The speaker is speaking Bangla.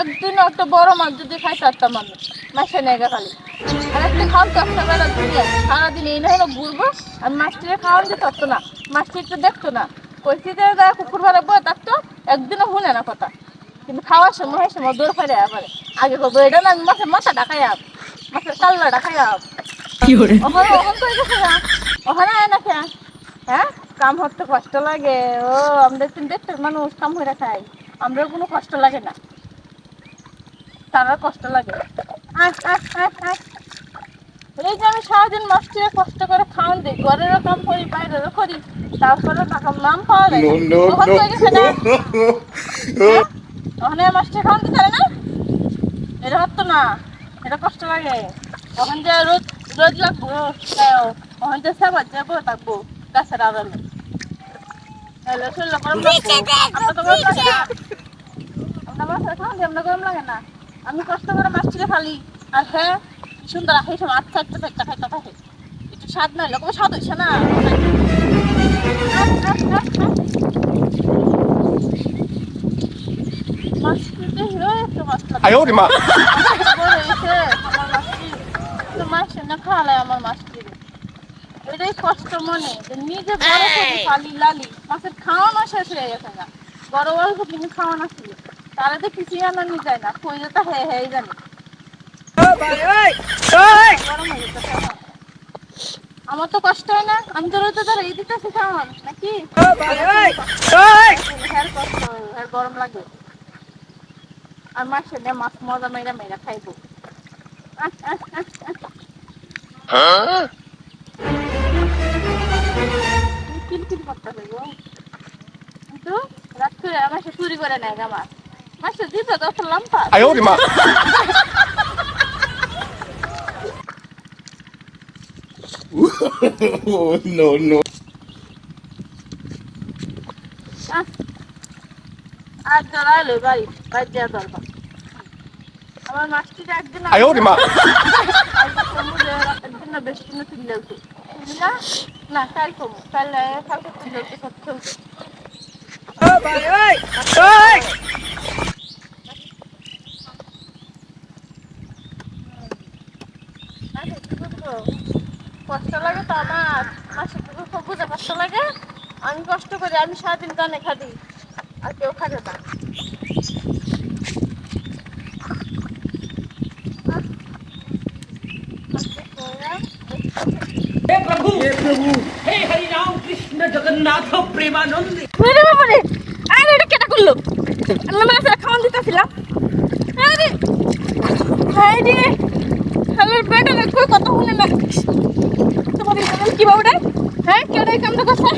একদিন একটা বড় মাছ যদি খাই মাসে সারাদিন এই না ঘুরবো মাছটিকে না। দেখতো না। কইছি যে তারা কুকুর ভাড়া বই থাকতো একদিনও শুনে না কথা। কিন্তু খাওয়ার সময় হয় সময় দৌড় ফেলে আবার আগে করব এটা না মাছের মাথা ডাকাই আপ মাছের কাল্লা ডাকাই আপ ওখানে ওখানে ওখানে আয় না খেয়া হ্যাঁ? কাম হতে কষ্ট লাগে। ও আমাদের তিন দেড়টার মানুষ কাম হয়ে খাই। আমরাও কোনো কষ্ট লাগে না। তারা কষ্ট লাগে। এই যে আমি সারাদিন মাস্টিরে কষ্ট করে খাওয়ান দিই ঘরেরও কাম করি বাইরেরও করি তারপরে টাকা নাম পাওয়া যায় ওখানে মাস্টার খাওয়ান দিতে না? এটা হতো না। এটা কষ্ট লাগে। ওখান যে রোজ রোজ লাগবো ওখান যে সেবা যাব থাকব লাগে না। আমি কষ্ট করে মাছটিকে ফালি। আর হ্যাঁ সুন্দর আচ্ছা একটু স্বাদ নয় লোক স্বাদ হয়েছে না। মাছ কিনতে হিরো একটু মাছ আয় আমার মাছ আমার মাছ এটাই কষ্ট মনে যে নিজে বড় করে ফালি লালি মাছের খাওয়ানো শেষ হয়ে গেছে না বড় কিন্তু খাওয়ানো ছিল। তারা তো কিছু আনানি যায় না জানি। হয়ে। আমার তো কষ্ট হয় না আমি তো রোজ ধরে এই দিতেছি খাওয়ান নাকি? কষ্ট হয়, গরম লাগে। আর মাসে নিয়ে মাছ মজা মেরা মেরা খাইবো। আহ, কিন্তু রাত করে আমার সে চুরি করে নেয় আমার মাসে দিত দশ লম্পা no, no. আর চলা আমার মাছটিটা একদিন একদিন বেশ কিনে তুলে না না কাল কমু কষ্ট লাগে তো আমার। কষ্ট লাগে। আমি কষ্ট করি, আমি সারাদিন কানে খাদি আর কেউ খাবে না। Thank you. হে প্রভু। হে হরি রাম কৃষ্ণ জগন্নাথ প্রেমানন্দে। আরে বাবারে মানে? আরে এটা কেটা করল? আল্লাহ মানে স্যার খাওয়ান দিতেছিলাম। আরে হাই রে। আমার পেটে না কই কত হলে না? তোমাদের কি বাবুটা হ্যাঁ কেডাই কামটা করছে?